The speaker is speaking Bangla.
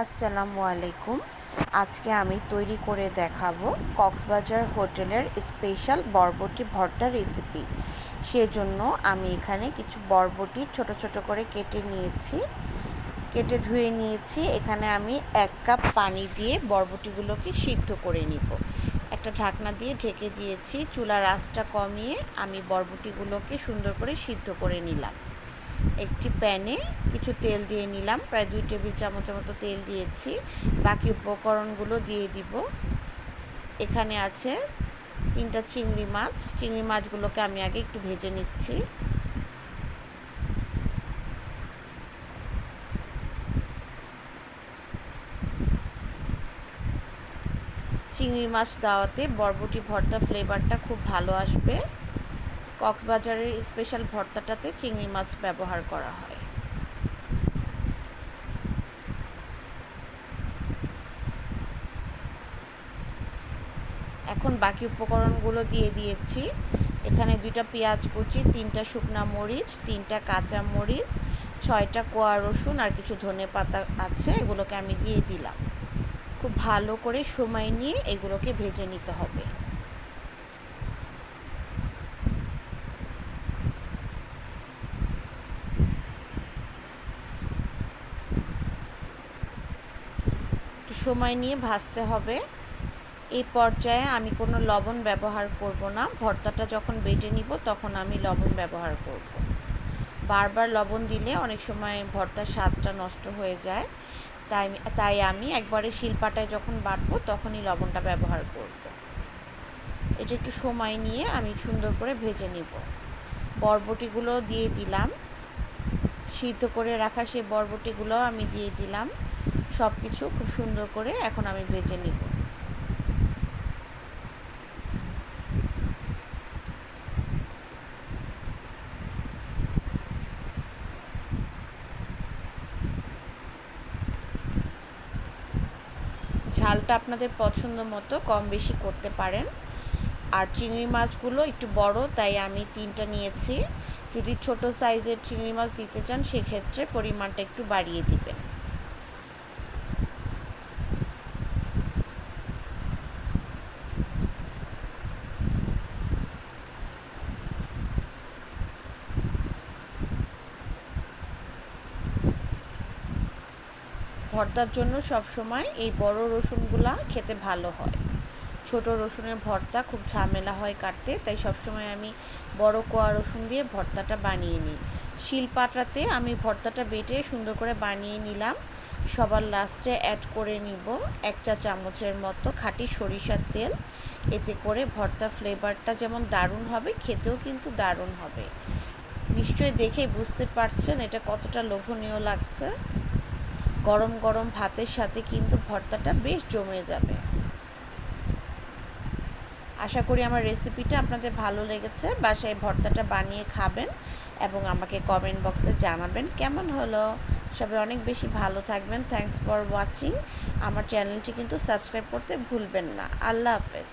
আসসালামু আলাইকুম। আজকে আমি তৈরি করে দেখাবো কক্সবাজার হোটেলের স্পেশাল বরবটি ভর্তা রেসিপি। সেজন্য আমি এখানে কিছু বরবটি ছোট ছোট করে কেটে নিয়েছি। কেটে ধুয়ে নিয়েছি। এখানে আমি এক কাপ পানি দিয়ে বরবটিগুলোকে সিদ্ধ করে নিব। একটা ঢাকনা দিয়ে ঢেকে দিয়েছি। চুলার আঁচটা কমিয়ে আমি বরবটিগুলোকে সুন্দর করে সিদ্ধ করে নিলাম। একটি প্যানে কিছু তেল দিয়ে নিলাম। প্রায় দুই টেবিল চামচের মতো তেল দিয়েছি। বাকি উপকরণগুলো দিয়ে দিব। এখানে আছে তিনটা চিংড়ি মাছ। চিংড়ি মাছগুলোকে আমি আগে একটু ভেজে নিচ্ছি। চিংড়ি মাছ দেওয়াতে বরবটি ভর্তা ফ্লেভারটা খুব ভালো আসবে। কক্সবাজারের স্পেশাল ভর্তাটাতে চিংড়ি মাছ ব্যবহার করা হয়। এখন বাকি উপকরণগুলো দিয়ে দিয়েছি। এখানে দুইটা পেঁয়াজ কুচি, তিনটা শুকনা মরিচ, তিনটা কাঁচা মরিচ, ছয়টা কোয়া রসুন আর কিছু ধনে পাতা আছে, এগুলোকে আমি দিয়ে দিলাম। খুব ভালো করে সময় নিয়ে এগুলোকে ভেজে নিতে হবে একটু সময় নিয়ে ভাজতে হবে। এই পর্যায়ে আমি কোনো লবণ ব্যবহার করব না। ভর্তাটা যখন বেটে নিব, তখন আমি লবণ ব্যবহার করব। বারবার লবণ দিলে অনেক সময় ভর্তার স্বাদটা নষ্ট হয়ে যায়। তাই তাই আমি একবারে শিলপাটায় যখন বাটবো, তখনই লবণটা ব্যবহার করব। এটা একটু সময় নিয়ে আমি সুন্দর করে ভেজে নিব। বরবটিগুলো দিয়ে দিলাম। সিদ্ধ করে রাখা সেই বরবটিগুলো আমি দিয়ে দিলাম। সব কিছু খুব সুন্দর করে এখন আমি ভেজে নিব। ঝালটা আপনাদের পছন্দ মতো কম বেশি করতে পারেন। আর চিংড়ি মাছগুলো একটু বড়, তাই আমি তিনটা নিয়েছি। যদি ছোট সাইজের চিংড়ি মাছ দিতে চান, সেক্ষেত্রে পরিমাণটা একটু বাড়িয়ে দিবেন। ভর্তার জন্য সব সময় এই বড় রসুনগুলা খেতে ভালো হয়। ছোট রসুনের ভর্তা খুব ঝামেলা হয় কাটতে, তাই সবসময় আমি বড় কোয়া রসুন দিয়ে ভর্তাটা বানিয়ে নিই। শিলপাটাতে আমি ভর্তাটা বেটে সুন্দর করে বানিয়ে নিলাম। সবার লাস্টে অ্যাড করে নিব এক চা চামচের মতো খাঁটি সরিষার তেল। এতে করে ভর্তা ফ্লেভারটা যেমন দারুণ হবে, খেতেও কিন্তু দারুণ হবে। নিশ্চয়ই দেখে বুঝতে পারছেন এটা কতটা লোভনীয় লাগছে। গরম গরম ভাতের সাথে কিন্তু ভর্তাটা বেশ জমে যাবে। আশা করি আমার রেসিপিটা আপনাদের ভালো লেগেছে। বাসায় ভর্তাটা বানিয়ে খাবেন এবং আমাকে কমেন্ট বক্সে জানাবেন কেমন হলো। সবাই অনেক বেশি ভালো থাকবেন। থ্যাংকস ফর ওয়াচিং আমার চ্যানেলটি কিন্তু সাবস্ক্রাইব করতে ভুলবেন না। আল্লাহ হাফেজ।